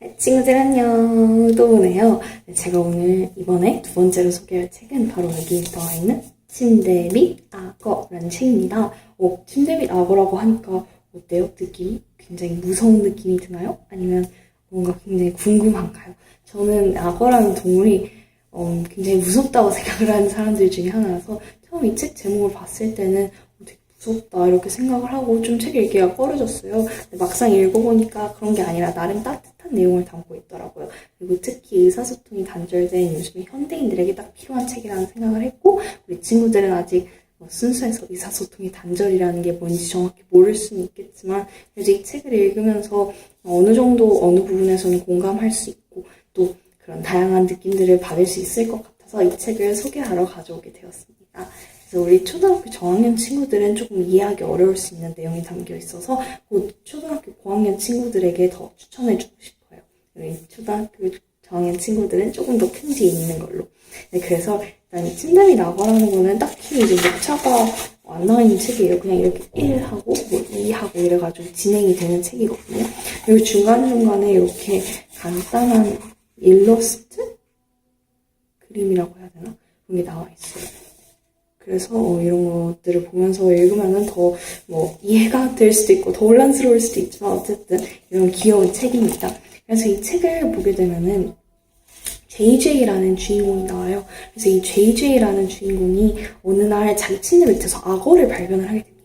네, 친구들 안녕 또 보네요 네, 제가 오늘 이번에 두 번째로 소개할 책은 바로 여기 나와 있는 침대 및 악어라는 책입니다 어, 침대 및 악어라고 하니까 어때요? 느낌이? 굉장히 무서운 느낌이 드나요? 아니면 뭔가 굉장히 궁금한가요? 저는 악어라는 동물이 어, 굉장히 무섭다고 생각을 하는 사람들 중에 하나라서 처음 이 책 제목을 봤을 때는 어, 무섭다 이렇게 생각을 하고 좀 책 읽기가 꺼려졌어요. 막상 읽어보니까 그런 게 아니라 나름 따뜻 한 내용을 담고 있더라고요. 그리고 특히 의사소통이 단절된 요즘 현대인들에게 딱 필요한 책이라는 생각을 했고 우리 친구들은 아직 뭐 순수해서 의사소통이 단절이라는 게 뭔지 정확히 모를 수는 있겠지만 그래도 이 책을 읽으면서 어느 정도 어느 부분에서는 공감할 수 있고 또 그런 다양한 느낌들을 받을 수 있을 것 같아서 이 책을 소개하러 가져오게 되었습니다. 그래서 우리 초등학교 저학년 친구들은 조금 이해하기 어려울 수 있는 내용이 담겨 있어서 곧 초등학교 고학년 친구들에게 더 추천해 주고 싶어요. 우리 초등학교 저학년 친구들은 조금 더 큰 뒤에 있는 걸로. 네, 그래서 일단 이 침대미 낙어라는 거는 딱히 이제 목차가 안 나와 있는 책이에요. 그냥 이렇게 1하고 뭐 2하고 이래가지고 진행이 되는 책이거든요. 그리고 중간중간에 이렇게 간단한 일러스트? 그림이라고 해야 되나? 그런 게 나와 있어요. 그래서 어, 이런 것들을 보면서 읽으면은 더 뭐 이해가 될 수도 있고 더 혼란스러울 수도 있지만 어쨌든 이런 귀여운 책입니다. 그래서 이 책을 보게 되면은 JJ라는 주인공이 나와요. 그래서 이 JJ라는 주인공이 어느 날 자기 침대 밑에서 악어를 발견을 하게 됩니다.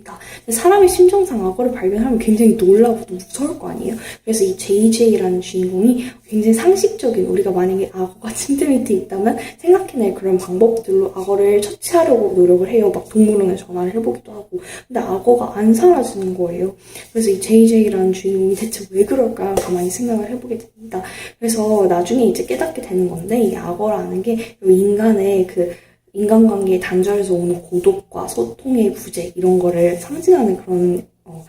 근데 사람의 심정상 악어를 발견하면 굉장히 놀라고 또 무서울 거 아니에요? 그래서 이 JJ라는 주인공이 굉장히 상식적인 우리가 만약에 악어가 침대 밑에 있다면 생각해낼 그런 방법들로 악어를 처치하려고 노력을 해요. 막 동물원에 전화를 해보기도 하고. 근데 악어가 안 사라지는 거예요. 그래서 이 JJ라는 주인공이 대체 왜 그럴까 가만히 생각을 해보게 됩니다. 그래서 나중에 이제 깨닫게 되는 건데 이 악어라는 게 인간의 그 인간관계의 단절에서 오는 고독과 소통의 부재 이런 거를 상징하는 그런 어,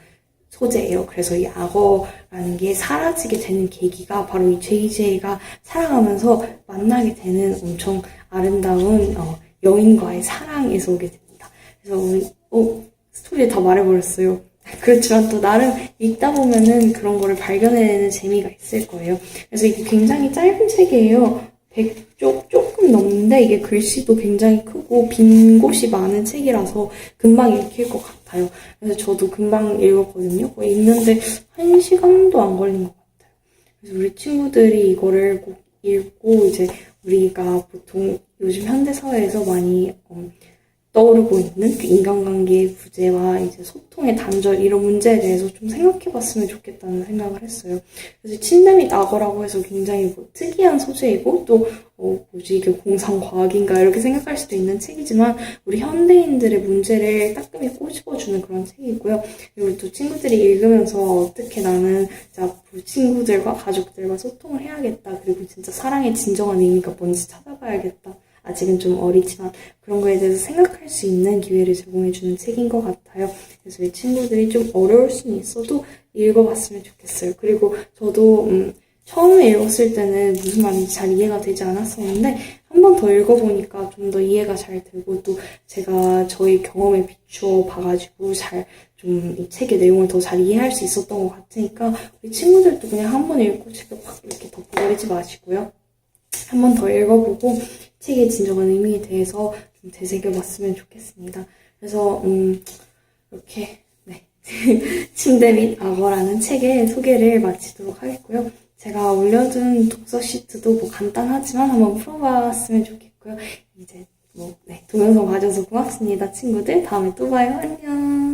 소재예요. 그래서 이 악어라는 게 사라지게 되는 계기가 바로 이 JJ가 살아가면서 만나게 되는 엄청 아름다운 어, 여인과의 사랑에서 오게 됩니다. 그래서 우리, 어, 스토리 다 말해버렸어요. 그렇지만 또 나름 읽다 보면은 그런 거를 발견해내는 재미가 있을 거예요. 그래서 이게 굉장히 짧은 책이에요. 100쪽 조금 넘는데 이게 글씨도 굉장히 크고 빈 곳이 많은 책이라서 금방 읽힐 것 같아요. 그래서 저도 금방 읽었거든요. 거의 읽는데 한 시간도 안 걸린 것 같아요. 그래서 우리 친구들이 이거를 꼭 읽고 이제 우리가 보통 요즘 현대 사회에서 많이 음, 떠오르고 있는 그 인간관계의 부재와 이제 소통의 단절 이런 문제에 대해서 좀 생각해 봤으면 좋겠다는 생각을 했어요. 그래서 및 악어라고 해서 굉장히 뭐 특이한 소재이고 또 어, 뭐지 이게 공상과학인가 이렇게 생각할 수도 있는 책이지만 우리 현대인들의 문제를 따끔히 꼬집어주는 그런 책이고요. 그리고 또 친구들이 읽으면서 어떻게 나는 자 친구들과 가족들과 소통을 해야겠다. 그리고 진짜 사랑의 진정한 의미가 뭔지 찾아봐야겠다. 아직은 좀 어리지만 그런 거에 대해서 생각할 수 있는 기회를 제공해주는 책인 것 같아요. 그래서 이 친구들이 좀 어려울 수는 있어도 읽어봤으면 좋겠어요. 그리고 저도 음, 처음에 읽었을 때는 무슨 말인지 잘 이해가 되지 않았었는데 한 번 더 읽어보니까 좀 더 이해가 잘 되고 또 제가 저희 경험에 비추어 봐가지고 잘 좀 이 책의 내용을 더 잘 이해할 수 있었던 것 같으니까 우리 친구들도 그냥 한 번 읽고 책을 팍 이렇게 덮어버리지 마시고요. 한 번 더 읽어보고 책의 진정한 의미에 대해서 좀 되새겨봤으면 좋겠습니다. 그래서 음, 이렇게 네. 침대 및 악어라는 책의 소개를 마치도록 하겠고요. 제가 올려둔 독서 시트도 뭐 간단하지만 한번 풀어봤으면 좋겠고요. 이제 뭐 네, 동영상 봐줘서 고맙습니다, 친구들. 다음에 또 봐요. 안녕.